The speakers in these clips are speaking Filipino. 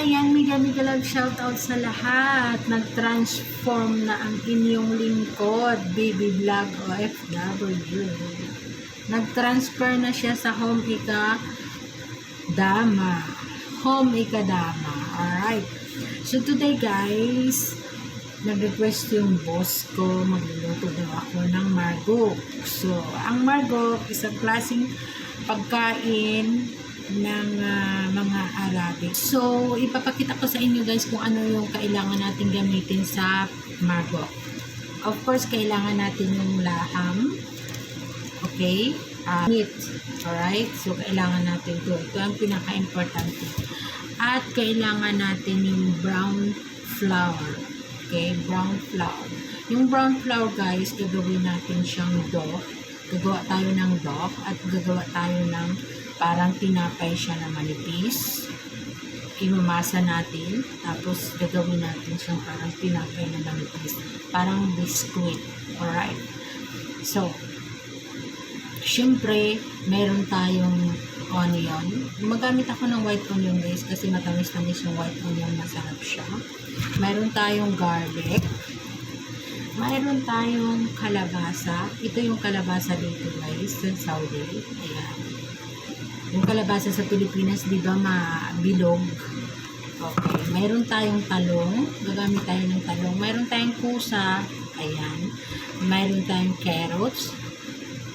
ayan, mega mega love shoutout sa lahat. Nag-transform na ang inyong lingkod, baby vlog OFW. Nag-transfer na siya sa home ika dama. Home ika dama. Alright. So today guys, nag-request yung boss ko, magluluto daw ako ng margok. So, ang margok, isang klaseng pagkain ng ah, mga Arabic. So, ipapakita ko sa inyo guys kung ano yung kailangan natin gamitin sa margok. Of course, kailangan natin yung laham. Okay? Ah, meat. Alright? So, kailangan natin to. Ito ang pinaka-importante. At kailangan natin yung brown flour. Okay? Brown flour. Yung brown flour guys, gagawin natin siyang dough. Gagawa tayo ng dough at gagawa tayo ng parang tinapay siya na manipis. Imamasa natin. Tapos gagawin natin siyang parang tinapay na manipis. Parang biscuit. Alright? So, Siyempre, meron tayong onion. Magamit ako ng white onion guys kasi matamis-tamis yung white onion. Masarap siya. Meron tayong garlic. Mayroon tayong kalabasa. Ito yung kalabasa dito guys sa Saudi. Ayan. Yung kalabasa sa Pilipinas, di ba, mabilog. Okay. Mayroon tayong talong. Gagamit tayo ng talong. Mayroon tayong kusa. Ayan. Mayroon tayong carrots.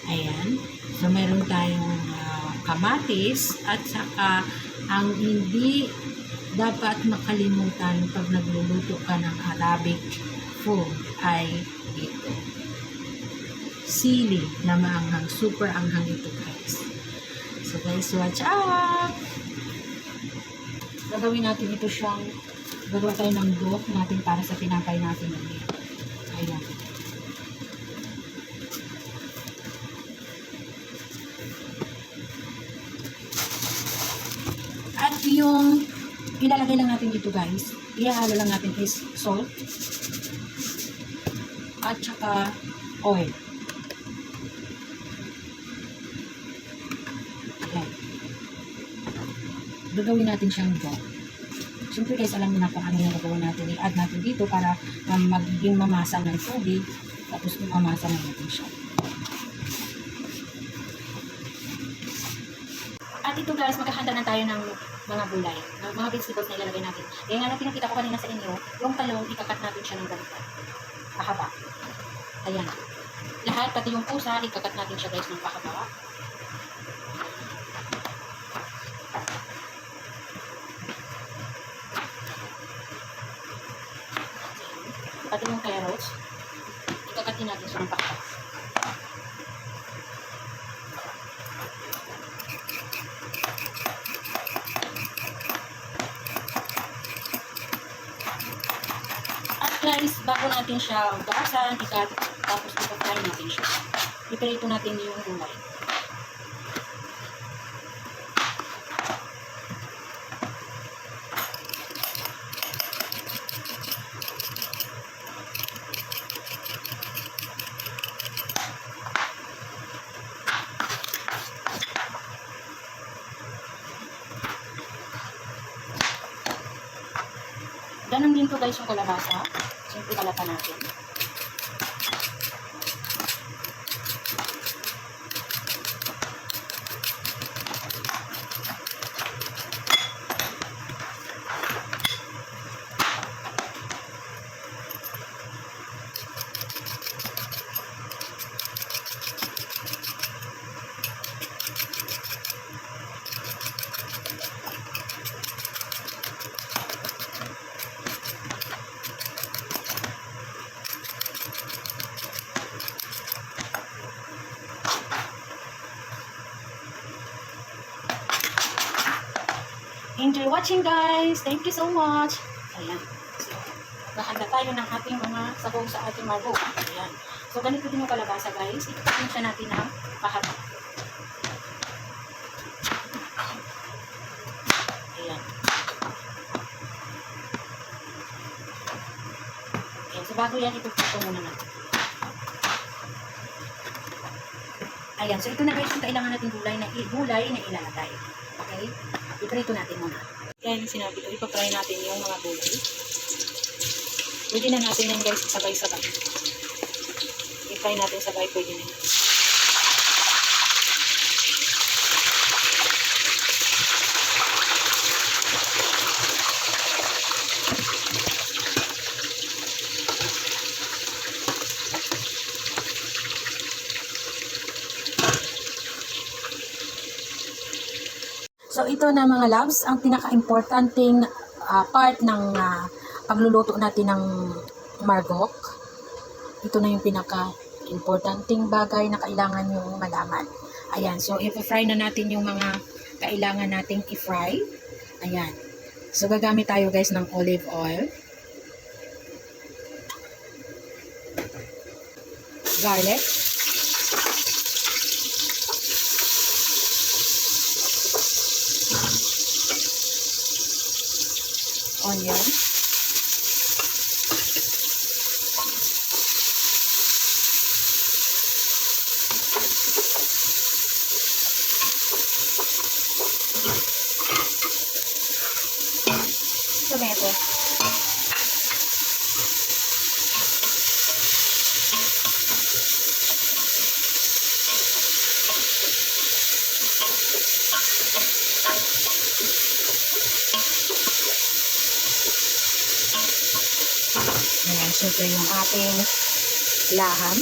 Ayan. So, meron tayong ah, kamatis at saka ang hindi dapat makalimutan pag nagluluto ka ng Arabic food ay ito. Sili na maanghang. Super anghang ito guys. Guys, watch out! Gagawin natin ito siyang gagawa tayo ng dough natin para sa tinapay natin. Ayan. At yung ilalagay lang natin dito guys, ihalo lang natin is salt at saka oil. Gagawin natin siyang dough. Siyempre guys, alam mo na kung ano yung gagawin natin. I-add natin dito para um, magiging mamasa ng tubig. Tapos mamasa na natin siya. At ito guys, maghahanda na tayo ng mga gulay. Ng mga vegetables na ilalagay natin. Kaya nga na pinakita ko kanina sa inyo, yung talong, ikakat natin siya ng ganito. Pahaba. Ayan. Lahat, pati yung pusa, ikakat natin siya guys ng pahaba. Pati yung carrots, ikakatin natin ng pahaba. At guys, bago natin siya gasan, ikat, tapos ipapay natin siya. Iprito natin yung gulay. Ganon din to guys yung kalabasa. Siyempre kalata natin. Enjoy watching guys! Thank you so much! Ayan. So, nakanda tayo ng ating mga sabaw sa ating mago. Ayan. So, ganito din yung kalabasa guys. Itutukin siya natin ng pahaba. Ayan. Ayan. So, bago yan, itututo muna natin. Ayan. So, ito na guys yung kailangan natin gulay na, gulay na ilalagay. Okay? Iprito natin muna. Kaya yung sinabi ko, ipapry natin yung mga gulay. Pwede na natin yan guys, sabay-sabay. I-fry natin sabay, pwede na. So ito na mga loves, ang pinaka-importanting ah, part ng ah, pagluluto natin ng margok. Ito na yung pinaka-importanting bagay na kailangan yung malaman. Ayan, so i-fry na natin yung mga kailangan nating i-fry. Ayan. So gagamit tayo guys ng olive oil. Garlic. Onion, tomato, syempre yung ating laham.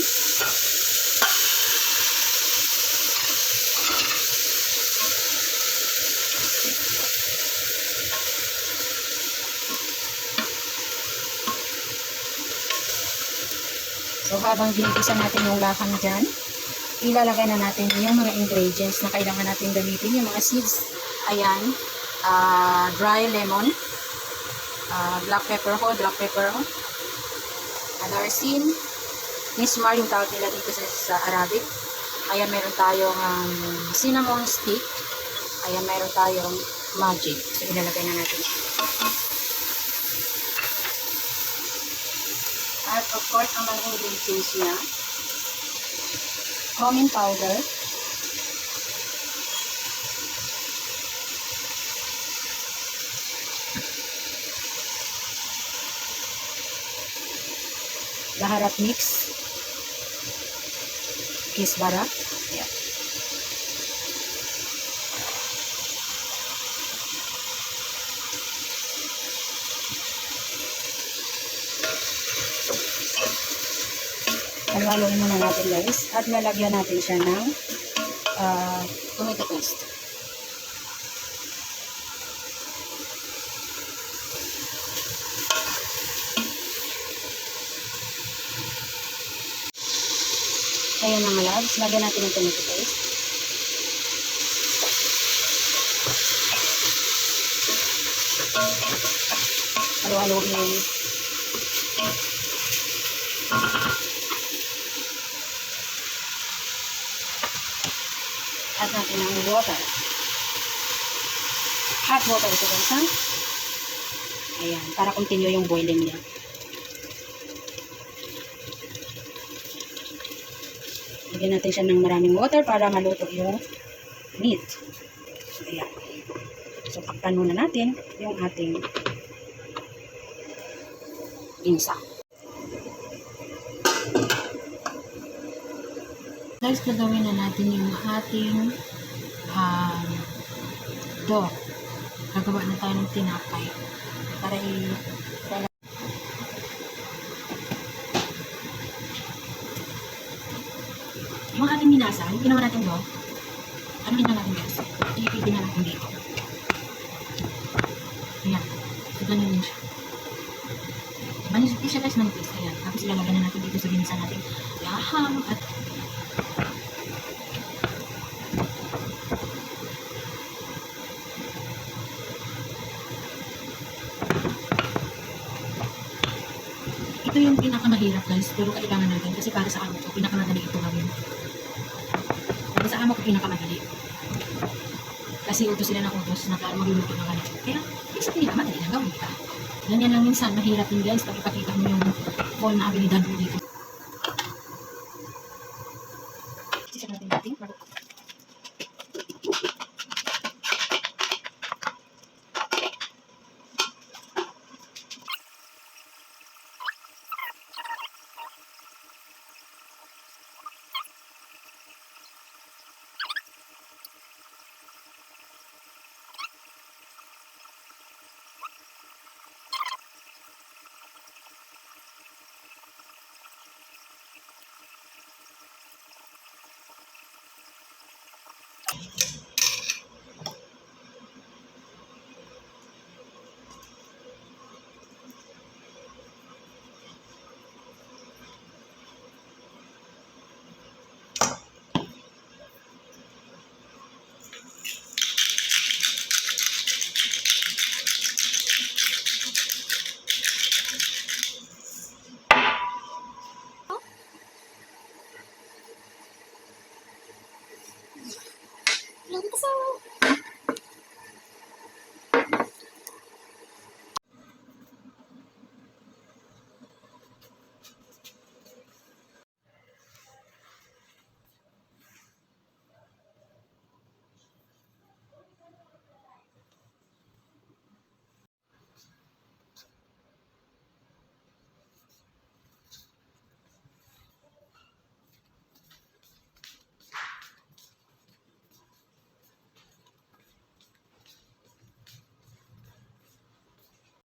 So habang ginigisa natin yung laham dyan, ilalagay na natin yung mga ingredients na kailangan natin gamitin. Yung mga seeds, ayan, ah, dry lemon, ah, black pepper ho, black pepper ho, alarsin, mismar yung tawag nila dito sa, sa Arabic. Ayan, meron tayong um, cinnamon stick. Ayan, meron tayong magic. So, ilalagay na natin. At of course, ang mga ingredients niya, cumin powder, baharat mix, kisbara, yeah. Halo-haloin muna natin guys at lalagyan natin siya ng ah, tomato paste. Ayan mga loves, lagyan natin ng tomato paste. Halo-haloin. Add natin ng water. Hot water ito guys ha. Ayan, para continue yung boiling niya. Lagyan natin siya ng maraming water para maluto yung meat. So, ayan. So, takpan muna natin yung ating ginsa. Guys, gagawin na natin yung ating um, dough. Gagawa na tayo ng tinapay para i yung ating minasa, yung ginawa natin dough, ano na natin guys? Ilipid na natin dito. Ayan. So, ganun yun siya. Manipis siya guys, manipis. Ayan. Tapos ilalagay na natin dito sa ginisa natin. Laham at ito yung pinakamahirap guys, pero kailangan natin kasi para sa amo ko, pinakamadali ito gawin. Para sa amo ko, pinakamadali. Kasi utos sila ng utos na para magluluto ng ganito. Kaya, ibig sabihin na, madali lang gawin ka. Ganyan lang minsan, mahirap din guys pag ipakita mo yung full na abilidad mo dito.